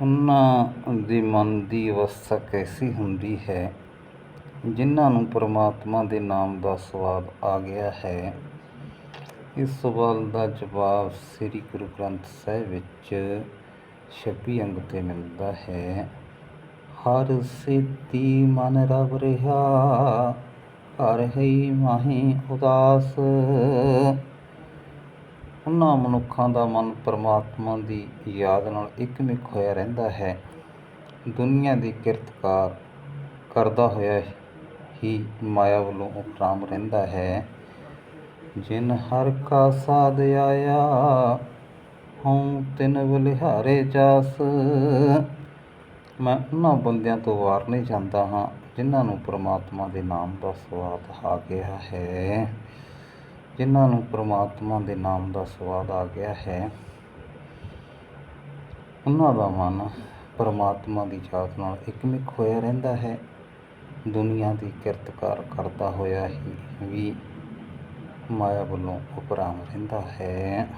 ਉਹਨਾਂ ਦੇ ਮਨ ਦੀ ਅਵਸਥਾ ਕੈਸੀ ਹੁੰਦੀ ਹੈ? ਜਿਨ੍ਹਾਂ ਨੂੰ ਪਰਮਾਤਮਾ ਦੇ ਨਾਮ ਦਾ ਸਵਾਦ ਆ ਗਿਆ ਹੈ। ਇਸ ਸਵਾਲ ਦਾ ਜਵਾਬ ਸ੍ਰੀ ਗੁਰੂ ਗ੍ਰੰਥ ਸਾਹਿਬ ਵਿੱਚ ਛੱਬੀ ਅੰਗ 'ਤੇ ਮਿਲਦਾ ਹੈ। ਹਰ ਸਿੱਧੀ ਮਨ ਰਵ ਰਿਹਾ, ਹਰ ਹੀ ਮਾਹੀ ਉਦਾਸ। ਉਹਨਾਂ ਮਨੁੱਖਾਂ ਦਾ ਮਨ ਪਰਮਾਤਮਾ ਦੀ ਯਾਦ ਨਾਲ ਇਕਮਿਕ ਹੋਇਆ ਰਹਿੰਦਾ ਹੈ। ਦੁਨੀਆ ਦੀ ਕਿਰਤਕਾਰ ਕਰਦਾ ਹੋਇਆ ਹੀ ਮਾਇਆ ਵੱਲੋਂ ਉਪਰਾਮ ਰਹਿੰਦਾ ਹੈ। ਜਿਨ ਹਰ ਕਾ ਸਾਧ ਆਇਆ, ਹਉ ਤਿਨ ਬਲਿਹਾਰੇ ਜਾਸ ਮੈਂ ਉਹਨਾਂ ਬੰਦਿਆਂ ਤੋਂ ਵਾਰ ਨਹੀਂ ਜਾਂਦਾ ਹਾਂ, ਜਿਨ੍ਹਾਂ ਨੂੰ ਪ੍ਰਮਾਤਮਾ ਦੇ ਨਾਮ ਦਾ ਸਵਾਦ ਆ ਗਿਆ ਹੈ। ਜਿਨ੍ਹਾਂ ਨੂੰ ਪ੍ਰਮਾਤਮਾ ਦੇ ਨਾਮ ਦਾ ਸਵਾਦ ਆ ਗਿਆ ਹੈ, ਉਹਨਾਂ ਦਾ ਮਨ ਪਰਮਾਤਮਾ ਦੀ ਯਾਦ ਨਾਲ ਇਕਮਿਕ ਹੋਇਆ ਰਹਿੰਦਾ ਹੈ। ਦੁਨੀਆ ਦੀ ਕਿਰਤਕਾਰ ਕਰਦਾ ਹੋਇਆ ਹੀ ਵੀ ਮਾਇਆ ਵੱਲੋਂ ਉਪਰਾਮ ਰਹਿੰਦਾ ਹੈ।